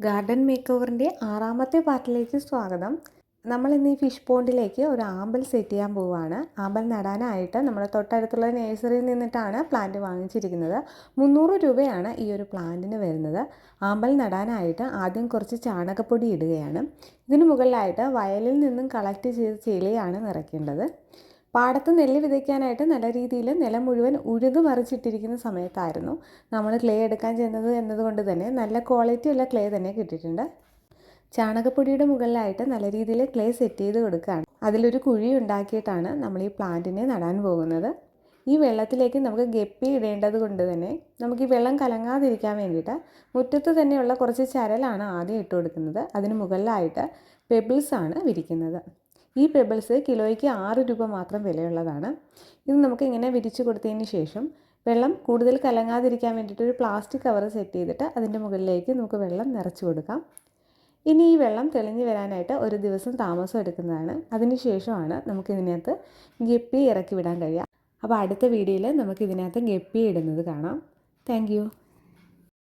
Garden make ഓവറിന്റെ ആറാമത്തെ പാർട്ടിലേക്ക് സ്വാഗതം. നമ്മൾ ഇന്ന് ഈ ഫിഷ് പോണ്ടിലേക്ക് ഒരു ആമ്പൽ സെറ്റ് ചെയ്യാൻ പോവുകയാണ്. ആമ്പൽ നടാനായിട്ട് നമ്മൾ തൊട്ടടുത്തുള്ള നേഴ്സറിയിൽ നിന്നിട്ടാണ് പ്ലാന്റ് വാങ്ങിച്ചിരിക്കുന്നത്. മുന്നൂറ് രൂപയാണ് ഈ ഒരു പ്ലാന്റിന് വരുന്നത്. ആമ്പൽ നടാനായിട്ട് ആദ്യം കുറച്ച് ചാണകപ്പൊടി ഇടുകയാണ്. ഇതിനു മുകളിലായിട്ട് വയലിൽ നിന്നും കളക്ട് ചെയ്ത ചെളിയാണ് നിറയ്ക്കേണ്ടത്. പാടത്ത് നെല്ല് വിതയ്ക്കാനായിട്ട് നല്ല രീതിയിൽ നിലം മുഴുവൻ ഉഴുത് മറിച്ചിട്ടിരിക്കുന്ന സമയത്തായിരുന്നു നമ്മൾ ക്ലേ എടുക്കാൻ ചെന്നത് എന്നതുകൊണ്ട് തന്നെ നല്ല ക്വാളിറ്റി ഉള്ള ക്ലേ തന്നെ കിട്ടിയിട്ടുണ്ട്. ചാണകപ്പൊടിയുടെ മുകളിലായിട്ട് നല്ല രീതിയിൽ ക്ലേ സെറ്റ് ചെയ്ത് കൊടുക്കുകയാണ്. അതിലൊരു കുഴി ഉണ്ടാക്കിയിട്ടാണ് നമ്മൾ ഈ പ്ലാന്റിനെ നടാൻ പോകുന്നത്. ഈ വെള്ളത്തിലേക്ക് നമുക്ക് ഗപ്പി ഇടേണ്ടത് കൊണ്ട് തന്നെ നമുക്ക് ഈ വെള്ളം കലങ്ങാതിരിക്കാൻ വേണ്ടിയിട്ട് മുറ്റത്ത് തന്നെയുള്ള കുറച്ച് ചരലാണ് ആദ്യം ഇട്ട് കൊടുക്കുന്നത്. അതിന് മുകളിലായിട്ട് പെബിൾസ് ആണ് വിരിക്കുന്നത്. ഈ പെബിൾസ് കിലോയ്ക്ക് ആറ് രൂപ മാത്രം വിലയുള്ളതാണ്. ഇത് നമുക്ക് ഇങ്ങനെ വിരിച്ചു കൊടുത്തതിന് ശേഷം വെള്ളം കൂടുതൽ കലങ്ങാതിരിക്കാൻ വേണ്ടിയിട്ട് ഒരു പ്ലാസ്റ്റിക് കവർ സെറ്റ് ചെയ്തിട്ട് അതിന്റെ മുകളിലേക്ക് നമുക്ക് വെള്ളം നിറച്ചു കൊടുക്കാം. ഇനി ഈ വെള്ളം തെളിഞ്ഞു വരാനായിട്ട് ഒരു ദിവസം താമസം എടുക്കുന്നതാണ്. അതിന് ശേഷമാണ് നമുക്ക് ഇതിനകത്ത് ഗപ്പി ഇറക്കി വിടാൻ കഴിയുക. അപ്പോൾ അടുത്ത വീഡിയോയിൽ നമുക്ക് ഇതിനകത്ത് ഗപ്പി ഇടുന്നത് കാണാം. താങ്ക്